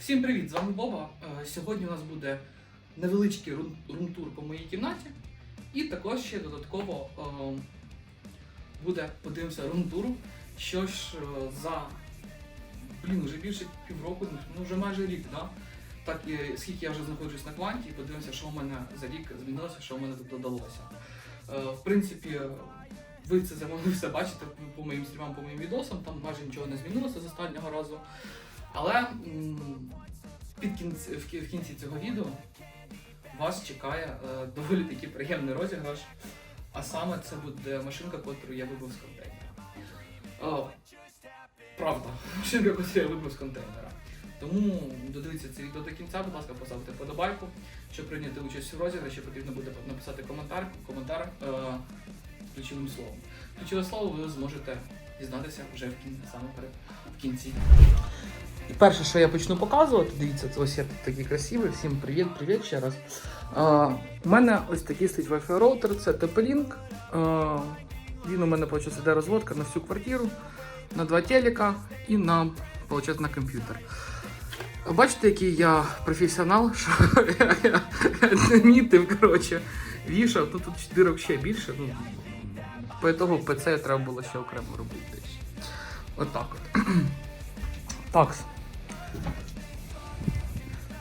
Всім привіт! З вами Боба. Е, Сьогодні у нас буде невеличкий рум-тур по моїй кімнаті. І також ще додатково е, буде, подивимося, рум-туру. Що ж е, за блін, вже більше півроку, ну вже майже рік, да? так і скільки я вже знаходжусь на кванті, подивимося, що в мене за рік змінилося, що в мене тут додалося. В принципі, ви це все бачити по моїм стрімам, по моїм відосам, там майже нічого не змінилося з останнього разу. Але під кінці, в, кінці цього відео вас чекає е, доволі такий приємний розіграш. А саме це буде машинка, яку я вибив з контейнера. О, правда, машинка, яку я вибив з контейнера. Тому додивіться це відео до кінця, будь ласка, поставте подобайку. Щоб прийняти участь у розіграші, потрібно буде написати коментар, коментар е, ключовим словом. Ключове слово ви зможете дізнатися вже в кінці, саме перед в кінці. І перше, що я почну показувати, дивіться, це ось я тут такий красивий. Всім привіт, привіт ще раз. А, у мене ось такий стоїть Wi-Fi роутер, це TP-Link. Він у мене виходить, іде розводка на всю квартиру, на два телека і на, виходить, на комп'ютер. Бачите, який я професіонал, що я мітив, коротше, вішав, тут, тут дирок ще більше. Ну, по того ПЦ треба було ще окремо робити. Отак от. Так.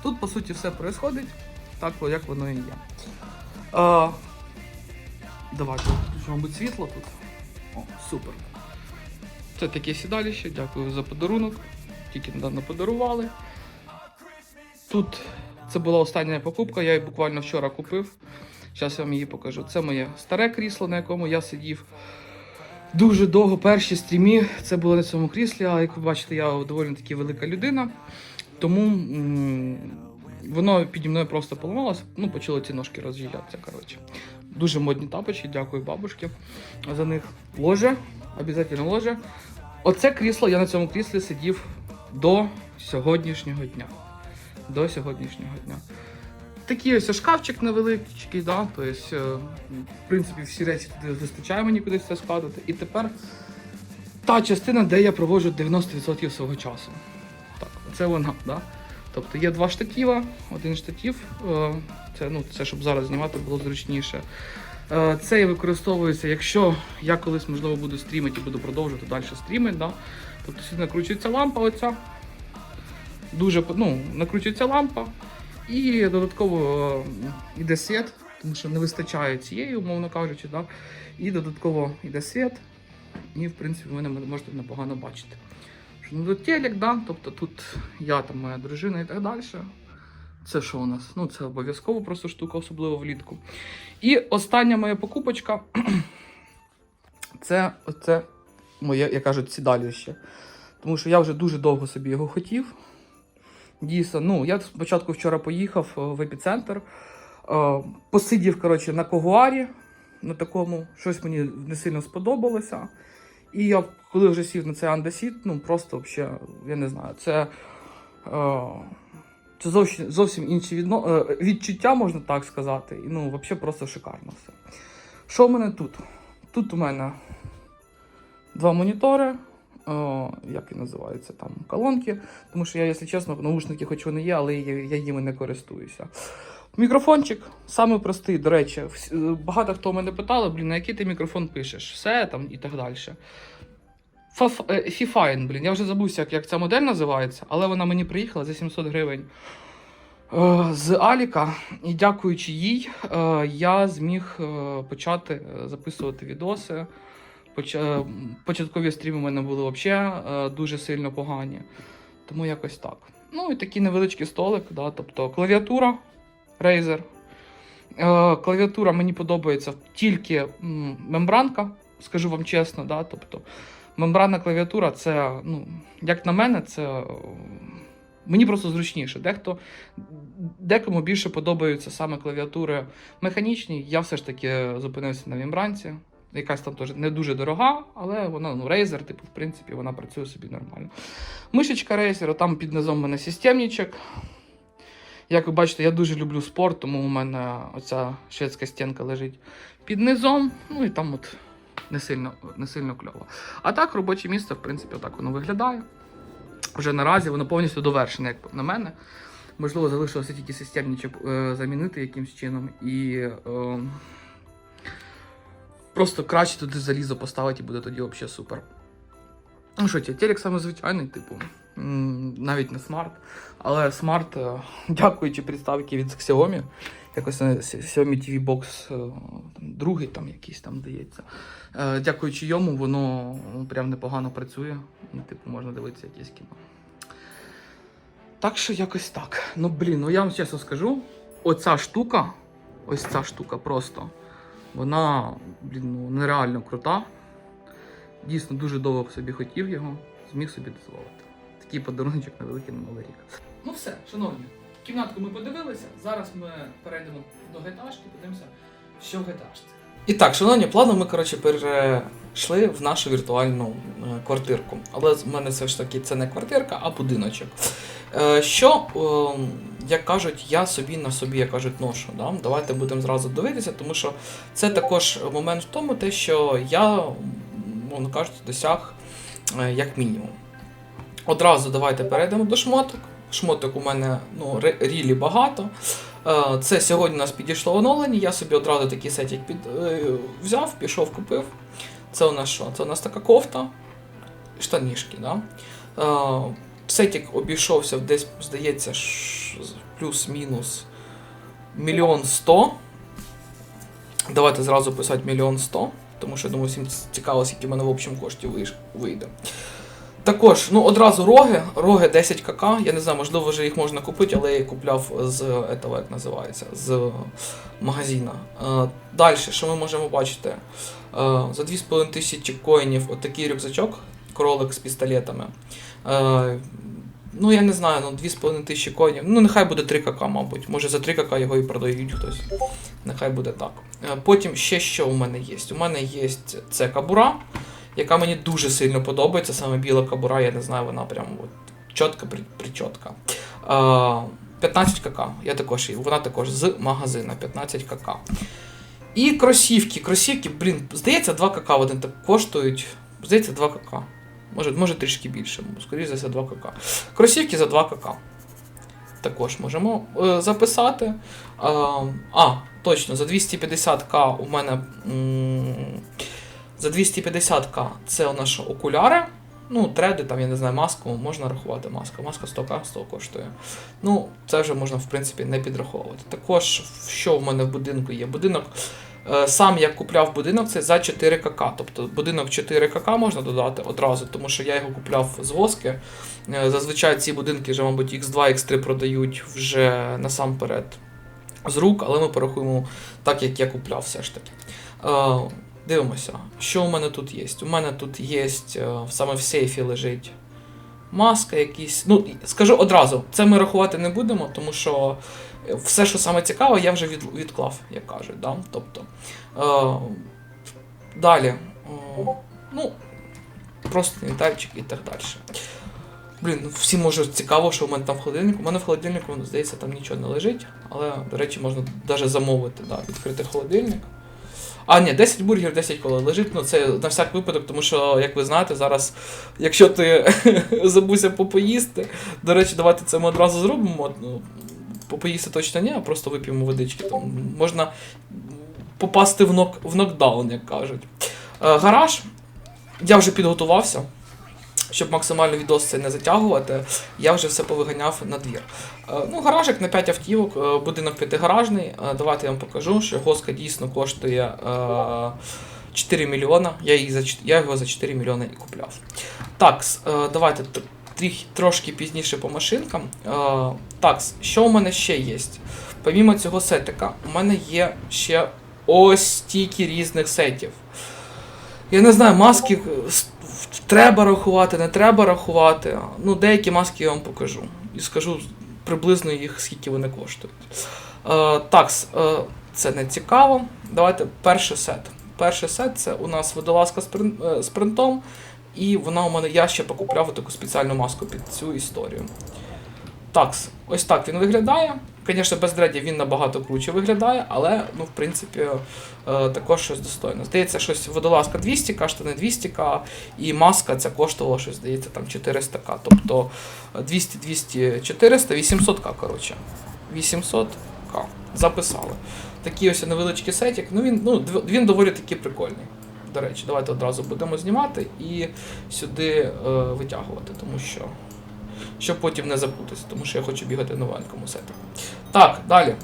Тут, по суті, все відбувається так, як воно і є. А, давайте, тут, мабуть, світло тут. О, супер. Це таке сідалище, дякую за подарунок. Тільки недавно подарували. Тут це була остання покупка, я її буквально вчора купив. Зараз я вам її покажу. Це моє старе крісло, на якому я сидів. Дуже довго перші стрімі це було на цьому кріслі, а як ви бачите, я доволі таки велика людина. Тому воно піді мною просто поламалося, ну, почали ці ножки роз'їжджатися. коротше. Дуже модні тапочки, дякую бабушці за них. Ложе, обов'язково ложе. Оце крісло, я на цьому кріслі сидів до сьогоднішнього дня. До сьогоднішнього дня. Такий ось шкафчик невеличкий, да? тобто, в принципі, всі речі туди вистачає мені кудись це складати. І тепер та частина, де я проводжу 90% свого часу. Це вона, да? Тобто є два штатіва, один штатів, е, це, ну, це щоб зараз знімати було зручніше. Е, Це використовується, якщо я колись, можливо, буду стрімити і буду продовжувати далі стрімити. Да? Тобто сюди накручується лампа оця. Дуже ну, накручується лампа. І додатково е, йде світ, тому що не вистачає цієї, умовно кажучи. Да? І додатково йде світ. І, в принципі, ви мене можете непогано бачити. Ну, телек, да? тобто тут я, там, моя дружина і так далі. Це що у нас? Ну, це обов'язково просто штука, особливо влітку. І остання моя покупочка це оце моє, як кажуть, сідалище. Тому що я вже дуже довго собі його хотів. Дійсно, ну, я спочатку вчора поїхав е, в епіцентр, е, посидів коротше, на когуарі, на такому, щось мені не сильно сподобалося. І я, коли вже сів на цей андесіт, ну просто взагалі, я не знаю, це, е, це зовсім, зовсім інші відно, е, відчуття, можна так сказати. І ну, взагалі просто шикарно все. Що в мене тут? Тут у мене два монітори. О, як і називаються там колонки. Тому що я, якщо чесно, наушники, хоч вони є, але я, я їми не користуюся. Мікрофончик самий простий, до речі, е, багато хто мене питали, блін, на який ти мікрофон пишеш, все там і так далі. Е, Фіфайн, блін, я вже забувся, як, як ця модель називається, але вона мені приїхала за 700 гривень е, з Аліка. І дякуючи їй, е, я зміг почати записувати відоси. Поч- Початкові стріми у мене були взагалі дуже сильно погані. Тому якось так. Ну і такий невеличкий столик, да, тобто клавіатура Razer. Клавіатура мені подобається тільки мембранка, скажу вам чесно. Да, тобто мембранна клавіатура це, ну, як на мене, це. е, Мені просто зручніше. Дехто, декому більше подобаються саме клавіатури механічні. Я все ж таки зупинився на мембранці. Якась там теж не дуже дорога, але вона ну, Razer, типу, в принципі, вона працює собі нормально. Мишечка Razer, там під низом у мене системничок. Як ви бачите, я дуже люблю спорт, тому у мене оця шведська стінка лежить під низом. Ну і там от не сильно, не сильно кльово. А так, робоче місце, в принципі, отак воно виглядає. вже наразі воно повністю довершене, як на мене. Можливо, залишилося тільки системничок е, замінити якимось чином. І е, просто краще туди залізо поставити і буде тоді взагалі супер. Ну що, телек саме звичайний, типу, навіть не смарт. Але смарт, е, дякуючи приставки від Xiaomi, якось е, Xiaomi TV Box е, другий там якийсь там здається. Е, Дякуючи йому, воно ну, прям непогано працює. І, типу, можна дивитися якесь кіно. Так що якось так. Ну блін, ну я вам чесно скажу, оця штука, ось ця штука просто, вона, блін, ну нереально крута. Дійсно дуже довго собі хотів його, зміг собі дозволити. Такий подарунок на великий на новий рік. Ну все, шановні, кімнатку ми подивилися. Зараз ми перейдемо до геташки, подивимося, що в геташці. І так, шановні, плавно ми коротше перейшли в нашу віртуальну е, квартирку. Але в мене все ж таки це не квартирка, а будиночок. Е, що, е, як кажуть, я собі на собі, як кажуть, ношу. Да? Давайте будемо зразу дивитися, тому що це також момент в тому, те, що я, мовно кажучи, досяг як мінімум. Одразу давайте перейдемо до шмоток. Шмоток у мене ну, рілі багато. Е, Це сьогодні у нас підійшло оновлення. Я собі одразу такий сетик під, е, взяв, пішов, купив. Це у нас що? Це у нас така кофта, штанішки. Да? Е, Сетик обійшовся десь, здається, плюс-мінус мільйон сто. Давайте зразу писати мільйон сто, тому що я думаю, всім цікаво, скільки в мене в общем коштів вийде. Також, ну одразу роги, роги 10 кк. Я не знаю, можливо, вже їх можна купити, але я купляв з як називається, з магазина. Е, Далі, що ми можемо бачити? Е, За 2,5 тисячі коїнів отакий рюкзачок, кролик з пістолетами. Е, Ну, я не знаю, ну 2,5 тисячі коїнів. Ну, нехай буде 3 кк, мабуть. Може за 3 кк його і продають хтось. Нехай буде так. Потім ще що у мене є? У мене є це кабура, яка мені дуже сильно подобається. Саме біла кабура, я не знаю, вона прям от, чітка причотка. Е, 15 кк. Я також. Вона також з магазина 15 кк. І кросівки. Кросівки, блін, здається, 2 кк вони так коштують. Здається, 2 кк. Може, може трішки більше, скоріше за все 2 кк. Кросівки за 2 кк. Також можемо е, записати. Е, а, точно, за 250к у мене. м, за 250к це у нас окуляри. Ну, треди, там, я не знаю, маску, можна рахувати маску. Маска 100к 100 коштує. Ну, це вже можна, в принципі, не підраховувати. Також, що в мене в будинку є? Будинок. е, Сам я купляв будинок, це за 4 кк. Тобто будинок 4 кк можна додати одразу, тому що я його купляв з воски. Е, Зазвичай ці будинки вже, мабуть, X2, X3 продають вже насамперед з рук, але ми порахуємо так, як я купляв все ж таки. Дивимося, що у мене тут є. У мене тут є е, саме в сейфі лежить маска якісь. Ну, скажу одразу, це ми рахувати не будемо, тому що е, все, що саме цікаве, я вже від, відклав, як кажуть. Да? Тобто, е, далі. Е, ну, просто інвентарчик і так далі. Блін, ну всім може цікаво, що в мене там в холодильнику. У мене в холодильнику, здається, там нічого не лежить, але, до речі, можна навіть замовити, да, відкрити холодильник. А, ні, 10 бургерів, 10 кола лежить. Ну це на всяк випадок, тому що, як ви знаєте, зараз, якщо ти забувся попоїсти, до речі, давайте це ми одразу зробимо. Ну, попоїсти точно ні, а просто вип'ємо водички. Там можна попасти в, нок, в нокдаун, як кажуть. Е, гараж. Я вже підготувався. Щоб максимально відос цей не затягувати, я вже все повиганяв на двір. Е, Ну, гаражик на 5 автівок, е, будинок п'ятигаражний. Е, Давайте я вам покажу, що госка дійсно коштує е, 4 мільйона. Я, її за, я його за 4 мільйони і купляв. Так, давайте трошки пізніше по машинкам. Так, що у мене ще є? Помімо цього сетика, у мене є ще ось стільки різних сетів. Я не знаю, маски треба рахувати, не треба рахувати. Ну, деякі маски я вам покажу. І скажу приблизно їх, скільки вони коштують. Е, так, е, це не цікаво. Давайте перший сет. Перший сет це у нас водолазка з е, принтом. І вона у мене, я ще покупляв таку спеціальну маску під цю історію. Так, ось так він виглядає. Звісно, без дредів він набагато круче виглядає, але ну, в принципі е, також щось достойно. Здається, щось водолазка 200к, штани 200к, і маска ця коштувала щось, здається, там 400к. Тобто е, 200, 200, 400, 800к, коротше. 800к. Записали. Такий ось невеличкий сетик. Ну він, ну, він доволі таки прикольний. До речі, давайте одразу будемо знімати і сюди е, витягувати, тому що. Щоб потім не запутатися, тому що я хочу бігати в новенькому сетику. Так, далі.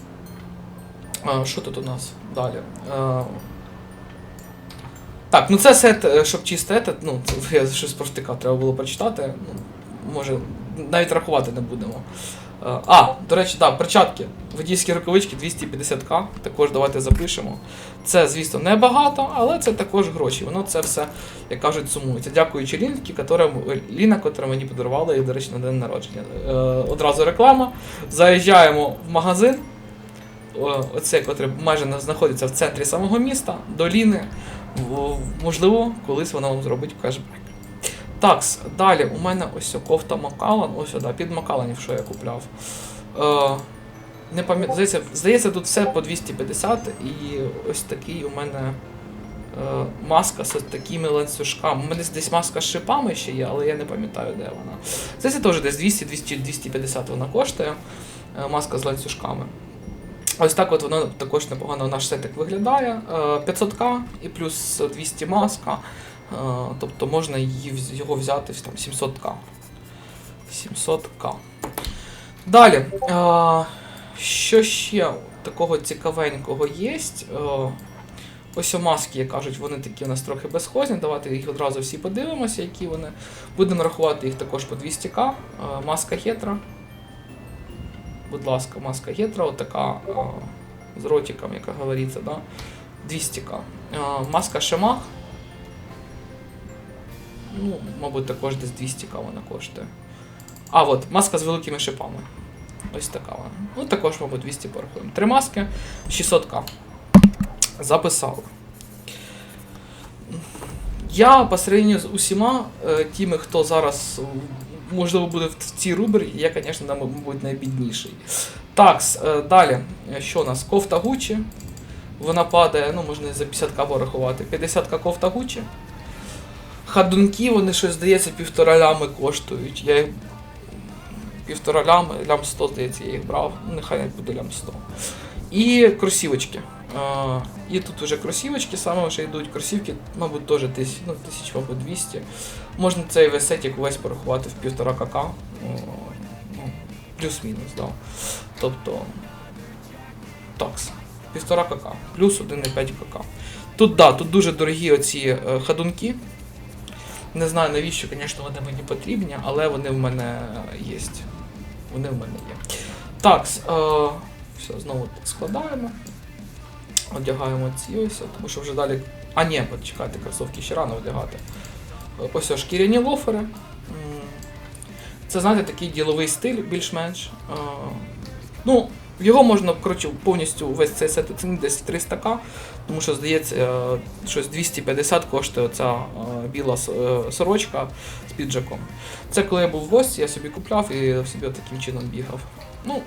Що тут у нас? Далі. Так, ну це сет, е, щоб чистити, ну, це я щось провтикав, треба було прочитати. Ну, може, навіть рахувати не будемо. Е, А, до речі, так, перчатки. Водійські рукавички 250к. Також давайте запишемо. Це, звісно, небагато, але це також гроші. Воно це все, як кажуть, сумується. Дякуючи Лінки, Ліна, котра мені подарувала їх, до речі, на день народження. Е, одразу реклама. Заїжджаємо в магазин. О, Оце, котре майже знаходиться в центрі самого міста, до Ліни. Можливо, колись вона вам зробить кешбек. Так, далі у мене ось кофта Макалан, ось сюди, під Макаланів, що я купляв. Е, не пам'ятаю, здається, здається, тут все по 250, і ось такий у мене е, маска з такими ланцюжками. У мене десь маска з шипами ще є, але я не пам'ятаю, де вона. Здається, теж десь 200 200 250 вона коштує. е, Маска з ланцюжками. Ось так от воно також непогано наш сетик виглядає. Е, 500к і плюс 200 маска. Е, Тобто можна її, його взяти в там, 700к. 700к. Далі. е, Що ще такого цікавенького є? Ось у маски, як кажуть, вони такі у нас трохи безхозні. Давайте їх одразу всі подивимося, які вони. Будемо рахувати їх також по 200к. Е, Маска хетра. Будь ласка, маска гетра, отака е, з ротиком, яка говориться, да? 200к. Е, маска Шемах. Ну, мабуть, також десь 200к вона коштує. А, от, маска з великими шипами. Ось така вона. Ну, також, мабуть, 200 порахуємо. Три маски, 600к. Записали. Я по з усіма е, тими, хто зараз можливо буде в цій рубриці, я, звісно, мабуть, найбідніший. Так, е, далі. Що у нас? Кофта Гуччі. Вона падає, ну можна за 50к порахувати. 50к кофта Гуччі. Хадунки, вони щось здається, півтора лями коштують. Я їх півтора лями, лям 100, здається, я їх брав. Ну, Нехай не буде лям 100. І кросівочки. А, і тут уже кросівочки, саме вже йдуть кросівки, мабуть, теж тисяч, ну, тисяч, мабуть, 200. Можна цей весь сетик весь порахувати в півтора кака. Ну, плюс-мінус, да. Тобто. Такс. Півтора кака. Плюс 1,5 кака. Тут, да, тут дуже дорогі оці е, ходунки. Не знаю навіщо, звісно, вони мені потрібні, але вони в мене є. Вони в мене є. Так, е, все, знову складаємо. Одягаємо ці ось, тому що вже далі. А, ні, почекайте, кросовки ще рано одягати. Е, Ось ось шкіряні лофери. Це, знаєте, такий діловий стиль, більш-менш. Е, Ну, його можна коротше, повністю весь цей сет оцінити десь 300к, тому що, здається, е, щось 250 коштує ця е, біла е, сорочка з піджаком. Це коли я був в гості, я собі купляв і собі таким чином бігав. Ну,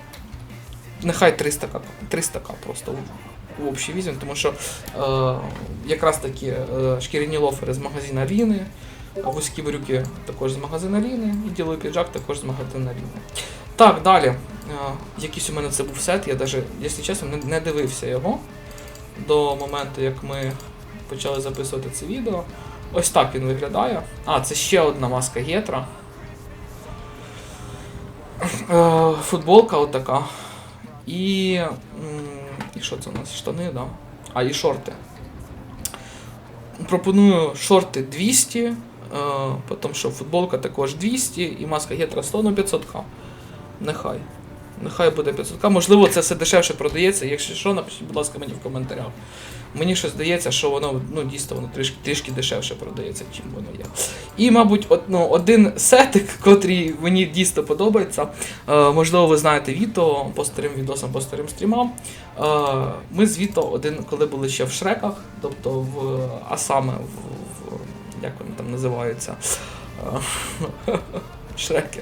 нехай 300к, 300к просто в- общий візьмемо, тому що е, якраз такі е, шкіряні лофери з магазина Ріни, вузькі брюки також з магазина Ріни, і діловий піджак також з магазина Ріни. Так, далі. Якийсь у мене це був сет, я навіть, якщо чесно, не, не дивився його до моменту, як ми почали записувати це відео. Ось так він виглядає. А, це ще одна маска гетра. Е, футболка отака. І. І що це у нас? Штани, да? А, і шорти. Пропоную шорти 200, е, потім що футболка також 200 і маска гетра 100 на 500к. Нехай. Нехай буде 500к. Можливо, це все дешевше продається. Якщо що, напишіть, будь ласка, мені в коментарях. Мені щось здається, що воно ну, дійсно воно трішки, трішки дешевше продається, чим воно є. І, мабуть, од, ну, один сетик, котрий мені дійсно подобається. Е, можливо, ви знаєте Віто по старим відосам, по старим стрімам. Е, ми з Віто один, коли були ще в Шреках, тобто в а саме в, в як вони там називаються? Е, Шреки.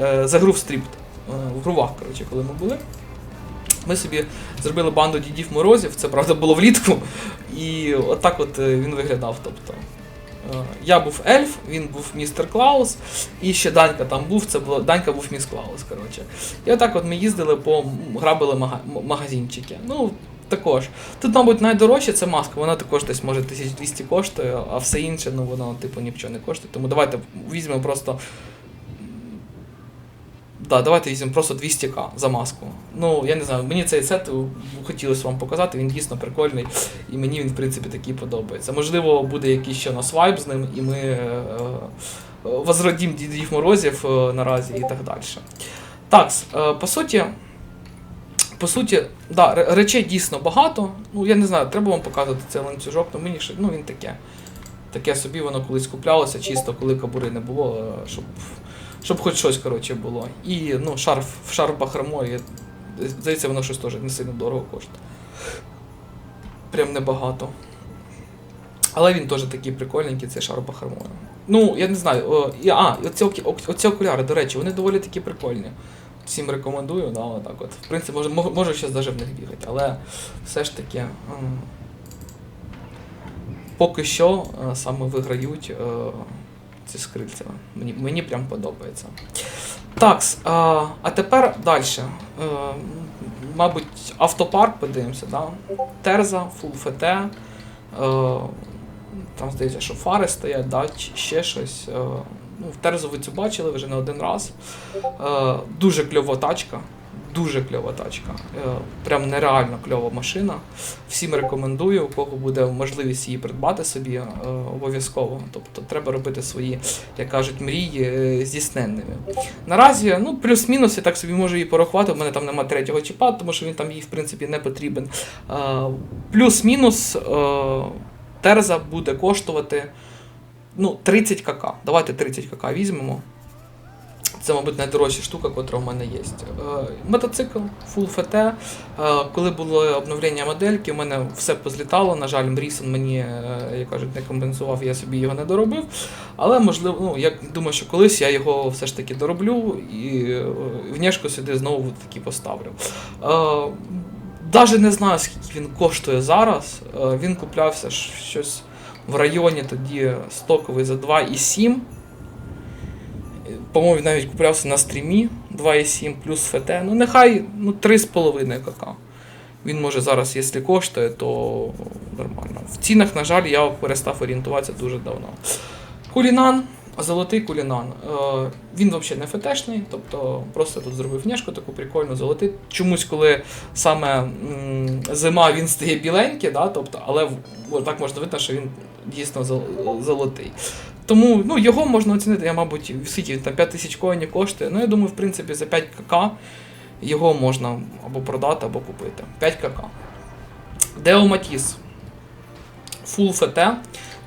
Е, за гру в стріпт. Е, в грувах, коротше, коли ми були. Ми собі зробили банду дідів морозів, це правда було влітку, і отак от е, він виглядав. Тобто, е, я був ельф, він був містер Клаус, і ще Данька там був, це було Данька був міс Клаус. Коротше. І отак от ми їздили по грабили мага, магазинчики. Ну, також. Тут, мабуть, найдорожче це маска, вона також десь може 1200 коштує, а все інше, ну воно типу нічого не коштує. Тому давайте візьмемо просто. Да, давайте візьмемо просто 200к за маску. Ну, я не знаю, мені цей сет хотілося вам показати, він дійсно прикольний, і мені він, в принципі, такий подобається. Можливо, буде якийсь ще у нас вайб з ним, і ми е, е, возродім Дідів Морозів е, наразі і так далі. Так, е, по суті, по суті, да, речей дійсно багато. Ну, я не знаю, треба вам показувати цей ланцюжок, ну мені ще, ну він таке. Таке собі воно колись куплялося, чисто коли кабури не було, е, щоб, щоб хоч щось коротше було. І ну, шарф, шарф бахромою, здається, воно щось теж не сильно дорого коштує. Прям небагато. Але він теж такий прикольненький, цей шарф бахромою. Ну, я не знаю. О, і, а, оці, оці окуляри, до речі, вони доволі такі прикольні. Всім рекомендую, да, отак от. В принципі, може, мо- можу ще навіть в них бігати, але все ж таки. Поки що е, саме виграють е, ці скрильця. Мені, мені прям подобається. Так, а, а тепер далі. Е, мабуть, автопарк подивимося, да? Терза, Full FT. Е, там здається, що фари стоять, да? ще щось. Е, ну, в Терзу ви цю бачили вже не один раз. Е, дуже кльова тачка. Дуже кльова тачка. Е, прям нереально кльова машина. Всім рекомендую, у кого буде можливість її придбати собі е, обов'язково. Тобто треба робити свої, як кажуть, мрії е, здійсненними. Наразі, ну, плюс-мінус, я так собі можу її порахувати. У мене там немає третього чіпа, тому що він там їй, в принципі, не потрібен. Плюс-мінус Терза буде коштувати ну, 30 кк. Давайте 30 кк візьмемо. Це, мабуть, найдорожча штука, котра в мене є. Е, мотоцикл, Full FT. Е, коли було обновлення модельки, у мене все позлітало. На жаль, Мрісон мені, е, як кажуть, не компенсував, я собі його не доробив. Але можливо, ну, я думаю, що колись я його все ж таки дороблю і внешку сюди знову таки поставлю. Даже не знаю, скільки він коштує зараз. Він куплявся щось в районі тоді стоковий за 2,7. По-моєму, навіть куплявся на стрімі 2,7 плюс ФТ. Ну, нехай ну, 3,5 КК. Він може зараз, якщо коштує, то нормально. В цінах, на жаль, я перестав орієнтуватися дуже давно. Кулінан, золотий кулінан. Е, він взагалі не ФТшний, тобто просто тут зробив внешку таку прикольну, золотий. Чомусь, коли саме зима він стає біленький, да, тобто, але так можна видно, що він дійсно золотий. Тому ну, його можна оцінити, я, мабуть, скільки він там 5 тисяч коїнів коштує. Ну, я думаю, в принципі, за 5 кк його можна або продати, або купити. 5 кк. Део Матіс. Full FT.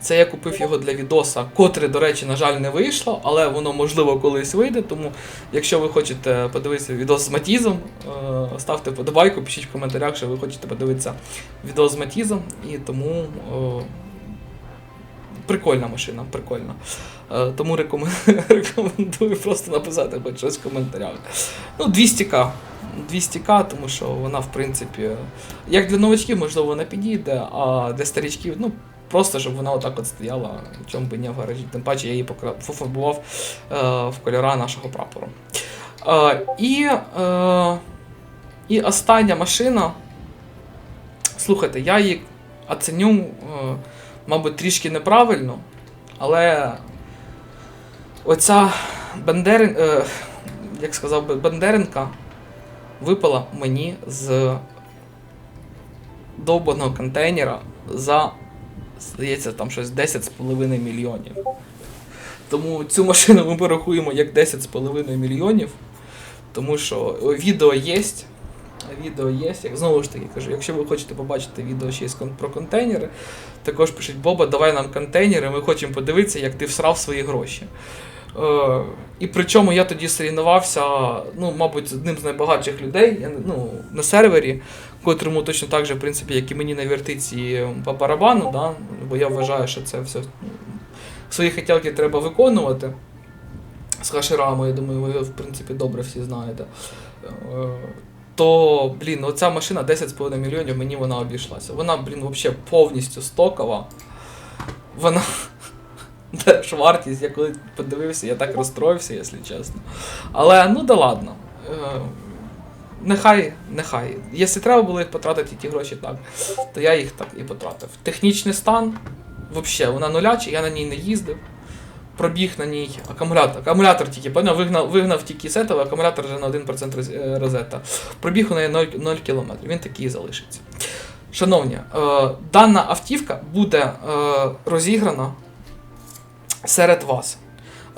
Це я купив його для відоса, котре, до речі, на жаль, не вийшло, але воно можливо колись вийде. Тому, якщо ви хочете подивитися відос з Матізом, е, ставте подобайку, пишіть в коментарях, що ви хочете подивитися відос з Матізом. І тому е, прикольна машина, прикольна. Е, Тому рекомендую просто написати хоч щось в коментарях. Ну, 200к. 200к, тому що вона, в принципі, як для новачків, можливо, вона підійде, а для старічків, ну, просто щоб вона отак от стояла, чому би не в гаражі. Тим паче я її пофарбував е, в кольора нашого прапору. Е, і, е, і остання машина. Слухайте, я її оценю, е, мабуть, трішки неправильно, але оця Бендерин, е, як сказав би, Бендеренка випала мені з довбаного контейнера за, здається, там щось 10,5 мільйонів. Тому цю машину ми порахуємо як 10,5 мільйонів, тому що відео є. Відео є. Як знову ж таки кажу, якщо ви хочете побачити відео ще про контейнери, також пишіть Боба, давай нам контейнери, ми хочемо подивитися, як ти всрав свої гроші. Е, і причому я тоді сорівнувався, ну, мабуть, одним з найбагатших людей я, ну, на сервері, котрому точно так же, в принципі, як і мені на вертиці по барабану, да? бо я вважаю, що це все свої хотілки треба виконувати з хашерами, я думаю, ви, в принципі, добре всі знаєте. Е, то, блін, оця машина 10,5 мільйонів, мені вона обійшлася. Вона, блін, взагалі повністю стокова. Вона. Теж вартість, я коли подивився, я так розстроївся, якщо чесно. Але ну да ладно. Нехай, нехай. Якщо треба було їх потратити ті гроші так, то я їх так і потратив. Технічний стан, взагалі, вона нуляча, я на ній не їздив. Пробіг на ній акумулятор. Акумулятор тільки, вигнав, вигнав тільки сетовий, акумулятор вже на 1% роз- е, розета. Пробіг у неї 0, 0 км, він такий залишиться. Шановні, е, дана автівка буде е, розіграна серед вас.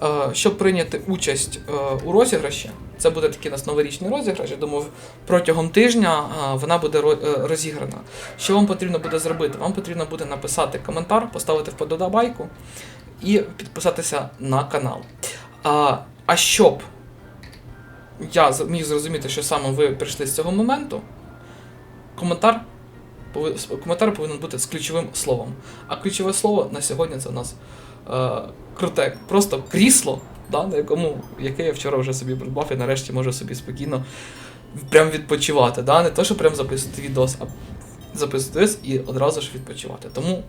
Е, щоб прийняти участь е, у розіграші, це буде такий нас новорічний розіграш. Я думаю, протягом тижня е, вона буде розіграна. Що вам потрібно буде зробити? Вам потрібно буде написати коментар, поставити вподобайку і підписатися на канал. А, щоб я з- міг зрозуміти, що саме ви прийшли з цього моменту, коментар, коментар повинен бути з ключовим словом. А ключове слово на сьогодні це у нас круте, просто крісло, да, на якому, яке я вчора вже собі придбав і нарешті можу собі спокійно прям відпочивати. Да? Не то, що прям записувати відос, а записувати відос і одразу ж відпочивати. Тому,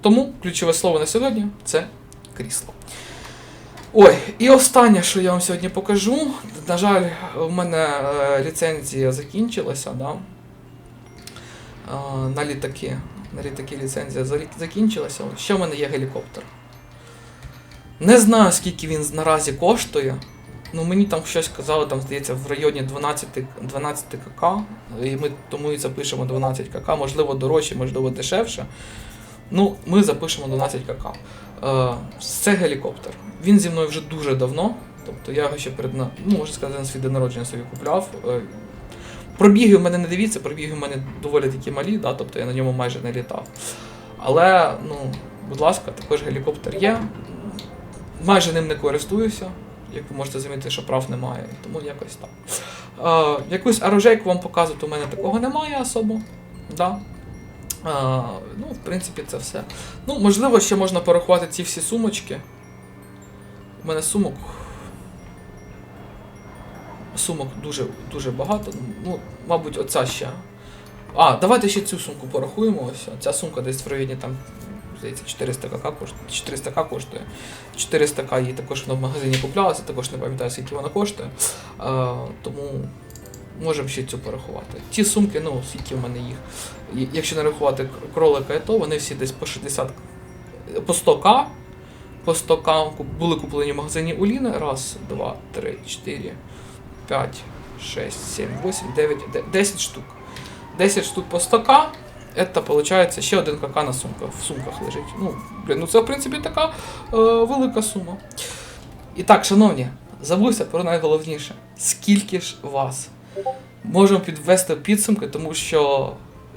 тому ключове слово на сьогодні це крісло. Ой, і останнє, що я вам сьогодні покажу. На жаль, у мене е, ліцензія закінчилася, да? е, на літаки. На літаки ліцензія закінчилася. Ще в мене є гелікоптер. Не знаю, скільки він наразі коштує. Ну, мені там щось казали, там, здається, в районі 12, 12 кк. І ми тому і запишемо 12 кк, можливо, дорожче, можливо, дешевше. Ну, ми запишемо 12 кк. Е, це гелікоптер. Він зі мною вже дуже давно. Тобто я його ще перед ну, можна сказати, на свій день народження собі купляв. Пробіги в мене не дивіться, пробіги в мене доволі такі малі, да, тобто я на ньому майже не літав. Але, ну, будь ласка, також гелікоптер є. Майже ним не користуюся. Як ви можете замітити, що прав немає, тому якось так. Е, якусь оружейку вам показувати у мене такого немає особо. Да. Е, ну, в принципі, це все. Ну, можливо, ще можна порахувати ці всі сумочки. У мене сумок. Сумок дуже, дуже багато. Ну, мабуть, оця ще. А, давайте ще цю сумку порахуємо. Ось. Ця сумка десь в районі там, здається, 400 к коштує. 400 к коштує. 400 к її також в магазині куплялася, також не пам'ятаю, скільки вона коштує. А, тому можемо ще цю порахувати. Ті сумки, ну, скільки в мене їх. Якщо не рахувати кролика, то вони всі десь по 60 по 100 к. По 100 к були куплені в магазині Уліни. Раз, два, три, чотири, п'ять, шесть, сім, вісім, дев'ять, де- 10 штук. 10 штук по 100 к. Это получается ще один КК на сумках, в сумках лежить. Ну, блін, ну це в принципі така е, велика сума. І так, шановні, забувся про найголовніше. Скільки ж вас? Можемо підвести підсумки, тому що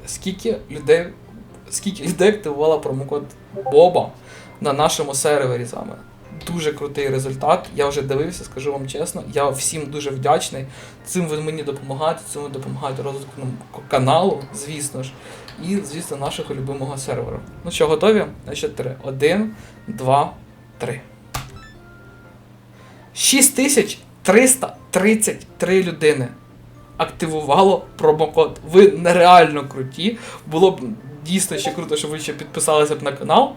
скільки людей, скільки людей активувала промокод Боба на нашому сервері вами. Дуже крутий результат. Я вже дивився, скажу вам чесно. Я всім дуже вдячний. Цим ви мені допомагаєте, цим ви допомагаєте розвитку каналу, звісно ж, і, звісно, нашого любимого серверу. Ну що, готові? На ще три. Один, два, три. 6333 людини активувало промокод. Ви нереально круті. Було б дійсно ще круто, щоб ви ще підписалися б на канал.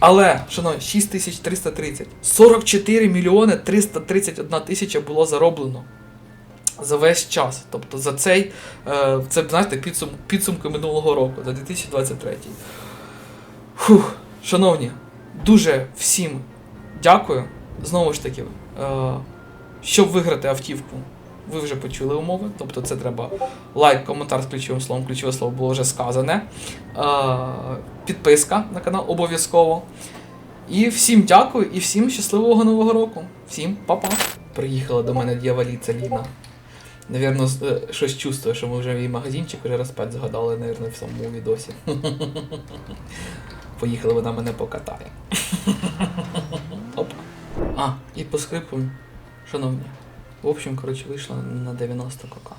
Але, шановні, 6330. 44 мільйони 331 тисяча було зароблено за весь час. Тобто за цей, е, це, знаєте, підсум, підсумки минулого року, за 2023. Фух, шановні, дуже всім дякую. Знову ж таки, е, щоб виграти автівку, ви вже почули умови. Тобто це треба лайк, коментар з ключовим словом. Ключове слово було вже сказане. Підписка на канал обов'язково. І всім дякую і всім щасливого нового року. Всім па-па. Приїхала до мене дьяволіця Ліна. Навірно, е, щось чувствує, що ми вже її магазинчик вже раз п'ять згадали, навірно, в самому відосі. Поїхали, вона мене покатає. Оп. А, і по скрипу, шановні. В общем, короче, вийшла на 90 кока.